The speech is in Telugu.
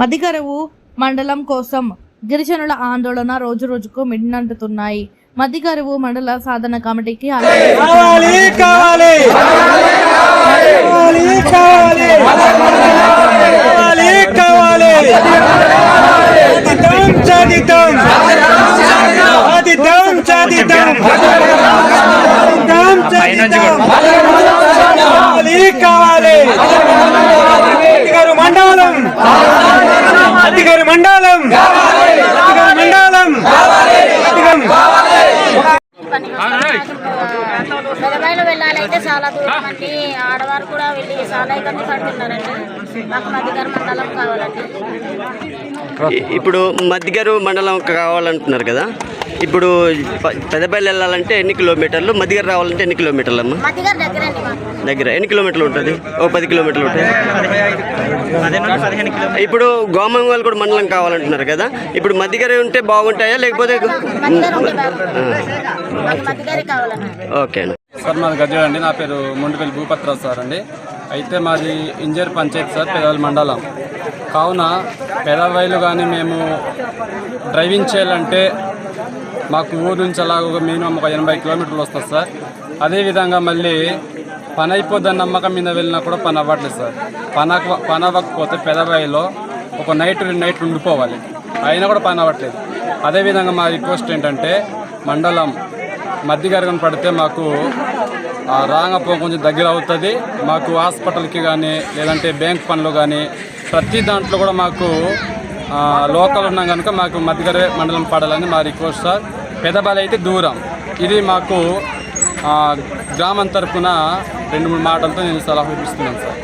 మధ్యకరువు మండలం కోసం గిరిజనుల ఆందోళన రోజు రోజుకు మిన్నంటుతున్నాయి. మధ్యకరువు మండల సాధన కమిటీకి మండలం. మండలం. మండలం. వెళ్ళాలంటే చాలా దూరం అండి. ఆడవారు కూడా వెళ్ళి చాలా ఇబ్బంది పడుతున్నారండి. మాకు మధ్యగారు మండలం కావాలండి. ఇప్పుడు మధ్యగారు మండలం కావాలంటున్నారు కదా? ఇప్పుడు ప- పెద్దపల్లి వెళ్ళాలంటే ఎన్ని కిలోమీటర్లు? మధ్యగారు రావాలంటే ఎన్ని కిలోమీటర్లు అమ్మా దగ్గర. ఎన్ని కిలోమీటర్లు ఉంటుంది? ఓ పది కిలోమీటర్లు ఉంటుంది. ఇప్పుడు గోమంగల్ కూడా మండలం కావాలంటున్నారు కదా? ఇప్పుడు మధ్యగారు ఉంటే బాగుంటాయా? లేకపోతే ఓకేనా సార్ మాది గజ్జల అండి. నా పేరు మొండిపల్లి భూపత్రావు సార్ అండి. అయితే మాది ఇంజర్ పంచాయత్ సార్ పెదవల్ మండలం. కావున పెదవైలు కానీ మేము డ్రైవింగ్ చేయాలంటే మాకు ఊరు నుంచి అలాగ ఒక మినిమం ఒక ఎనభై కిలోమీటర్లు వస్తుంది సార్. అదేవిధంగా మళ్ళీ పని అయిపోద్దని నమ్మకం మీద వెళ్ళినా కూడా పని అవ్వట్లేదు సార్. పని పని అవ్వకపోతే పెదవాయిలో ఒక నైట్ రెండు నైట్లు ఉండిపోవాలి. అయినా కూడా పని అవ్వట్లేదు. అదేవిధంగా మా రిక్వెస్ట్ ఏంటంటే మండలం మధ్యగరగం పడితే మాకు రాంగపో కొంచెం దగ్గర అవుతుంది. మాకు హాస్పిటల్కి కానీ లేదంటే బ్యాంక్ పనులు కానీ ప్రతి దాంట్లో కూడా మాకు లోకల్ ఉన్నాం కనుక మాకు మధ్యగరే మండలం పడాలని మా రిక్వెస్ట్ సార్. పెదబాలి అయితే దూరం. ఇది మాకు గ్రామం తరఫున రెండు మూడు మాటలతో నేను సలహా ఇస్తున్నాను సార్.